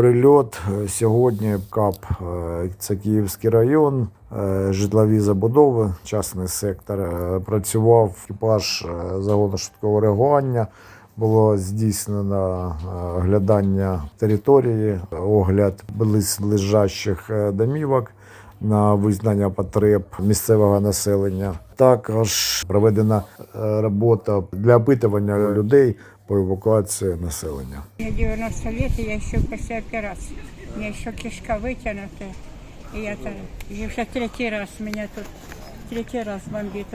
прильот. Е, Сьогодні КАП, е, це Київський район, е, житлові забудови, частний сектор. Працював екіпаж загону швидкого реагування. Було здійснено оглядання території, огляд близлежащих домівок на визнання потреб місцевого населення. Також проведена е, робота для опитування людей по евакуації населення. Я 90 років, я ще після операції. У меня кішка кишка і И я там, вже третій раз мене тут, третій раз бомбит.